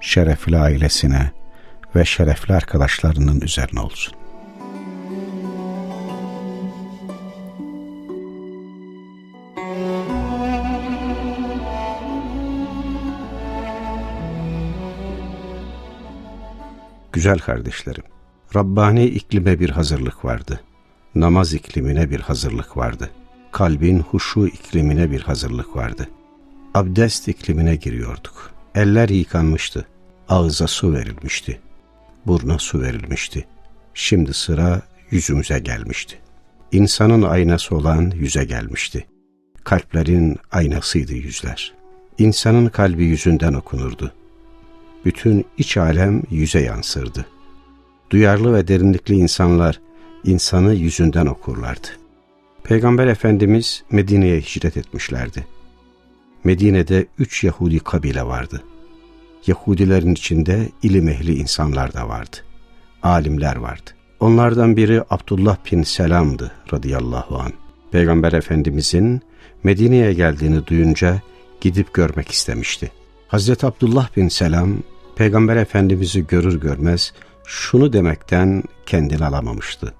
şerefli ailesine ve şerefli arkadaşlarının üzerine olsun. Güzel kardeşlerim, Rabbani iklime bir hazırlık vardı. Namaz iklimine bir hazırlık vardı. Kalbin huşu iklimine bir hazırlık vardı. Abdest iklimine giriyorduk. Eller yıkanmıştı. Ağıza su verilmişti. Burna su verilmişti. Şimdi sıra yüzümüze gelmişti. İnsanın aynası olan yüze gelmişti. Kalplerin aynasıydı yüzler. İnsanın kalbi yüzünden okunurdu bütün iç alem yüze yansırdı. Duyarlı ve derinlikli insanlar insanı yüzünden okurlardı. Peygamber Efendimiz Medine'ye hicret etmişlerdi. Medine'de üç Yahudi kabile vardı. Yahudilerin içinde ilim ehli insanlar da vardı. Alimler vardı. Onlardan biri Abdullah bin Selam'dı radıyallahu an. Peygamber Efendimizin Medine'ye geldiğini duyunca gidip görmek istemişti. Hazreti Abdullah bin Selam Peygamber Efendimiz'i görür görmez şunu demekten kendini alamamıştı.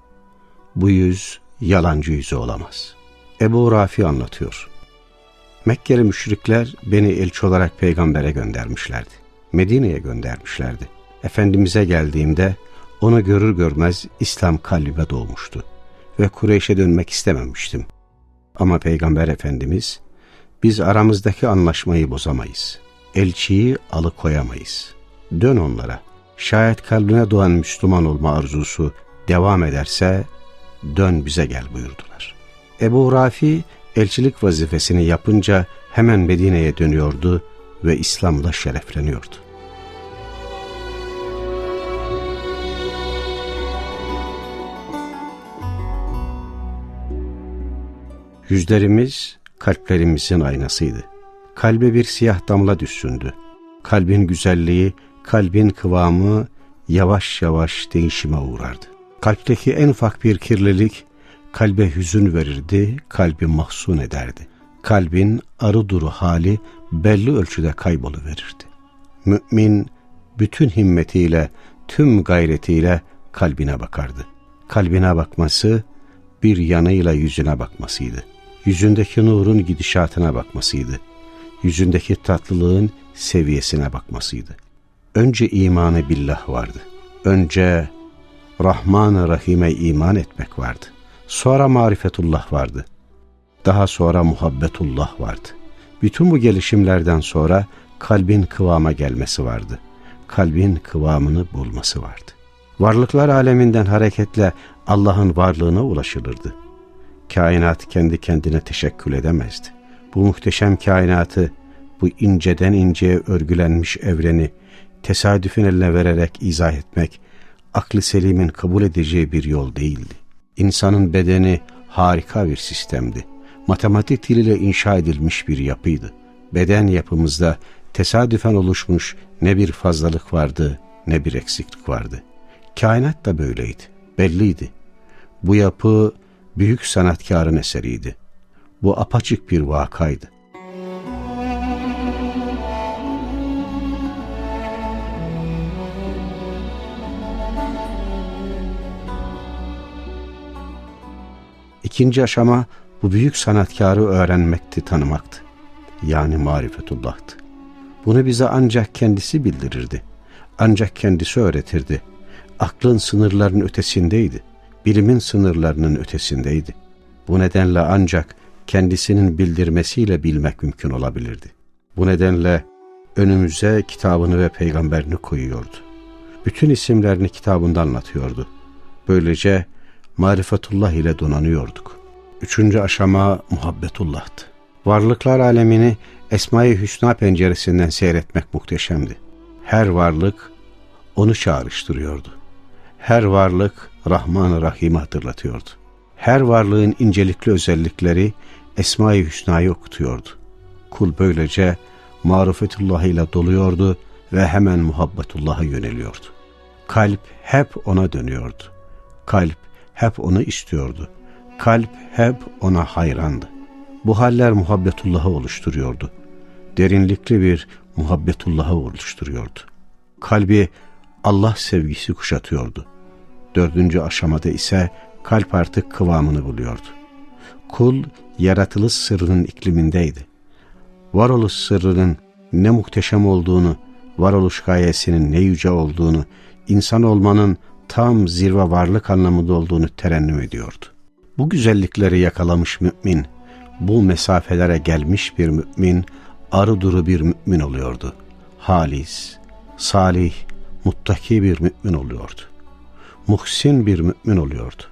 Bu yüz yalancı yüzü olamaz. Ebu Rafi anlatıyor. Mekkeli müşrikler beni elçi olarak peygambere göndermişlerdi. Medine'ye göndermişlerdi. Efendimiz'e geldiğimde onu görür görmez İslam kalbime doğmuştu ve Kureyş'e dönmek istememiştim. Ama Peygamber Efendimiz biz aramızdaki anlaşmayı bozamayız. Elçiyi alıkoyamayız dön onlara. Şayet kalbine doğan Müslüman olma arzusu devam ederse dön bize gel buyurdular. Ebu Rafi elçilik vazifesini yapınca hemen Medine'ye dönüyordu ve İslam'la şerefleniyordu. Yüzlerimiz kalplerimizin aynasıydı. Kalbe bir siyah damla düşsündü. Kalbin güzelliği kalbin kıvamı yavaş yavaş değişime uğrardı. Kalpteki en ufak bir kirlilik kalbe hüzün verirdi, kalbi mahzun ederdi. Kalbin arı duru hali belli ölçüde kayboluverirdi. Mümin bütün himmetiyle, tüm gayretiyle kalbine bakardı. Kalbine bakması bir yanıyla yüzüne bakmasıydı. Yüzündeki nurun gidişatına bakmasıydı. Yüzündeki tatlılığın seviyesine bakmasıydı. Önce imanı billah vardı. Önce Rahman-ı Rahim'e iman etmek vardı. Sonra marifetullah vardı. Daha sonra muhabbetullah vardı. Bütün bu gelişimlerden sonra kalbin kıvama gelmesi vardı. Kalbin kıvamını bulması vardı. Varlıklar aleminden hareketle Allah'ın varlığına ulaşılırdı. Kainat kendi kendine teşekkül edemezdi. Bu muhteşem kainatı, bu inceden inceye örgülenmiş evreni, tesadüfün eline vererek izah etmek, aklı selimin kabul edeceği bir yol değildi. İnsanın bedeni harika bir sistemdi. Matematik diliyle inşa edilmiş bir yapıydı. Beden yapımızda tesadüfen oluşmuş ne bir fazlalık vardı ne bir eksiklik vardı. Kainat da böyleydi, belliydi. Bu yapı büyük sanatkarın eseriydi. Bu apaçık bir vakaydı. İkinci aşama bu büyük sanatkarı öğrenmekti, tanımaktı. Yani marifetullah'tı. Bunu bize ancak kendisi bildirirdi. Ancak kendisi öğretirdi. Aklın sınırlarının ötesindeydi. Bilimin sınırlarının ötesindeydi. Bu nedenle ancak kendisinin bildirmesiyle bilmek mümkün olabilirdi. Bu nedenle önümüze kitabını ve peygamberini koyuyordu. Bütün isimlerini kitabında anlatıyordu. Böylece marifetullah ile donanıyorduk. Üçüncü aşama muhabbetullah'tı. Varlıklar alemini Esma-i Hüsna penceresinden seyretmek muhteşemdi. Her varlık onu çağrıştırıyordu. Her varlık Rahman-ı Rahim'i hatırlatıyordu. Her varlığın incelikli özellikleri Esma-i Hüsna'yı okutuyordu. Kul böylece marifetullah ile doluyordu ve hemen muhabbetullah'a yöneliyordu. Kalp hep ona dönüyordu. Kalp hep onu istiyordu. Kalp hep ona hayrandı. Bu haller muhabbetullah'ı oluşturuyordu. Derinlikli bir muhabbetullah'ı oluşturuyordu. Kalbi Allah sevgisi kuşatıyordu. Dördüncü aşamada ise kalp artık kıvamını buluyordu. Kul yaratılış sırrının iklimindeydi. Varoluş sırrının ne muhteşem olduğunu, varoluş gayesinin ne yüce olduğunu, insan olmanın tam zirve varlık anlamında olduğunu terennüm ediyordu. Bu güzellikleri yakalamış mümin, bu mesafelere gelmiş bir mümin, arı duru bir mümin oluyordu. Halis, salih, muttaki bir mümin oluyordu. Muhsin bir mümin oluyordu.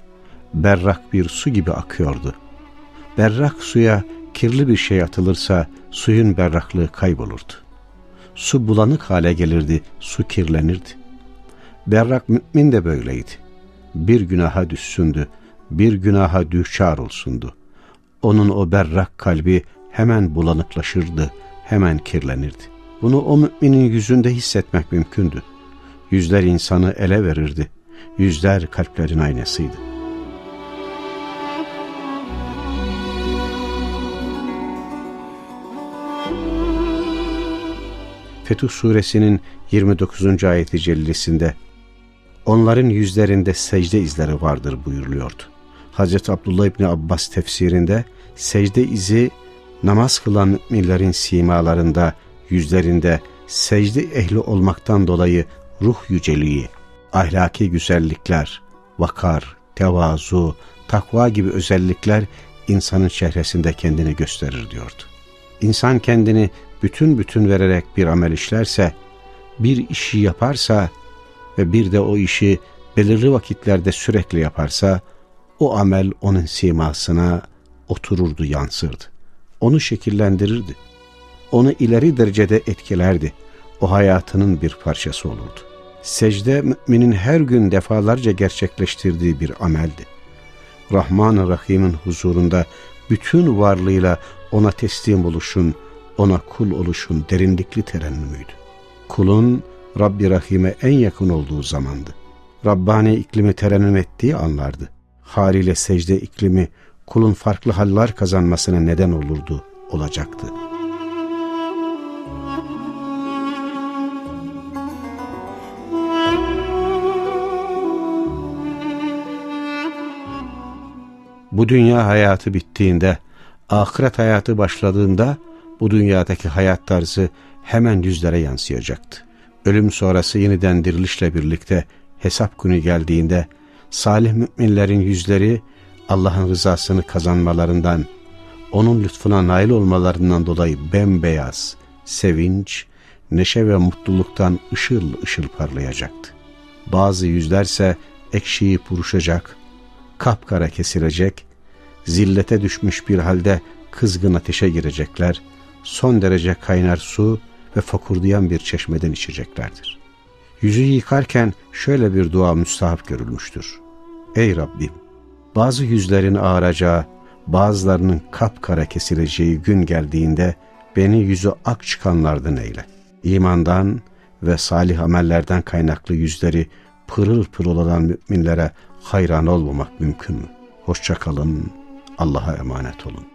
Berrak bir su gibi akıyordu. Berrak suya kirli bir şey atılırsa suyun berraklığı kaybolurdu. Su bulanık hale gelirdi, su kirlenirdi. Berrak mümin de böyleydi. Bir günaha düşsündü, bir günaha düşar olsundu. Onun o berrak kalbi hemen bulanıklaşırdı, hemen kirlenirdi. Bunu o müminin yüzünde hissetmek mümkündü. Yüzler insanı ele verirdi. Yüzler kalplerin aynasıydı. Fetih suresinin 29. ayeti cellisinde onların yüzlerinde secde izleri vardır buyuruluyordu. Hazreti Abdullah İbni Abbas tefsirinde secde izi namaz kılan müminlerin simalarında, yüzlerinde secde ehli olmaktan dolayı ruh yüceliği, ahlaki güzellikler, vakar, tevazu, takva gibi özellikler insanın çehresinde kendini gösterir diyordu. İnsan kendini bütün bütün vererek bir amel işlerse, bir işi yaparsa ve bir de o işi belirli vakitlerde sürekli yaparsa, o amel onun simasına otururdu, yansırdı. Onu şekillendirirdi. Onu ileri derecede etkilerdi. O hayatının bir parçası olurdu. Secde müminin her gün defalarca gerçekleştirdiği bir ameldi. Rahman-ı Rahim'in huzurunda bütün varlığıyla ona teslim oluşun, ona kul oluşun derinlikli terennümüydü. Kulun Rabbi Rahim'e en yakın olduğu zamandı. Rabbani iklimi terennüm ettiği anlardı. Haliyle secde iklimi kulun farklı haller kazanmasına neden olurdu, olacaktı. Bu dünya hayatı bittiğinde, ahiret hayatı başladığında bu dünyadaki hayat tarzı hemen yüzlere yansıyacaktı. Ölüm sonrası yeniden dirilişle birlikte hesap günü geldiğinde salih müminlerin yüzleri Allah'ın rızasını kazanmalarından, onun lütfuna nail olmalarından dolayı bembeyaz, sevinç, neşe ve mutluluktan ışıl ışıl parlayacaktı. Bazı yüzlerse ekşiyip buruşacak, kapkara kesilecek, zillete düşmüş bir halde kızgın ateşe girecekler, son derece kaynar su ve fokurdayan bir çeşmeden içeceklerdir. Yüzü yıkarken şöyle bir dua müstahap görülmüştür. Ey Rabbim! Bazı yüzlerin ağaracağı, bazılarının kapkara kesileceği gün geldiğinde beni yüzü ak çıkanlardan eyle. İmandan ve salih amellerden kaynaklı yüzleri pırıl pırıl olan müminlere hayran olmamak mümkün mü? Hoşçakalın, Allah'a emanet olun.